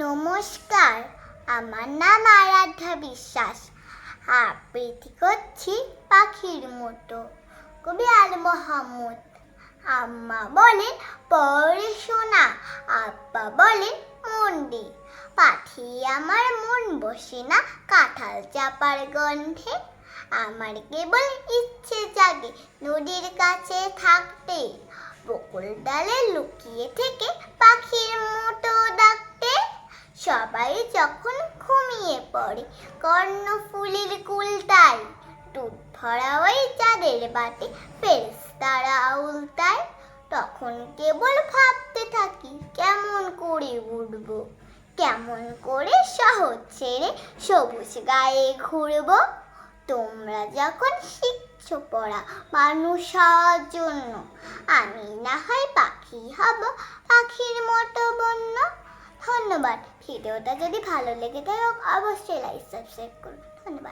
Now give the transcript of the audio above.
নমস্কার, আমার নাম আরাধ্যা বিশ্বাস। আবৃত্তি করছি পাখির মতো, কবি আল মোহাম্মদ আম্মা বলেন পড়ে শোনা আব্বা বলেন মন দে পাখি আমার মন বসে না, কাঁঠাল চাপার গন্ধে। আমার কেবল ইচ্ছে জাগে নদীর কাছে থাকতে। বকুল ডালে লুকিয়ে থেকে পাখির মতো ডাকতে সবাই যখন ঘুমিয়ে পড়ে, কর্ণফুলির কুলটায় দুধ ভরা ওই চাঁদের বাটে, ফেরেশতারা উল্টায় তখন কেবল ভাবতে থাকি, কেমন করে উঠবো? কেমন করে শহর ছেড়ে সবুজ গায়ে ঘুরবো? তোমরা যখন শিখছো পড়া মানুষ হওয়ার জন্য, আমি না হয় পাখি হব, পাখির মতো ধন্যবাদ ভিডিওটা যদি ভালো লেগে থাকে অবশ্যই লাইক সাবস্ক্রাইব করুন। ধন্যবাদ।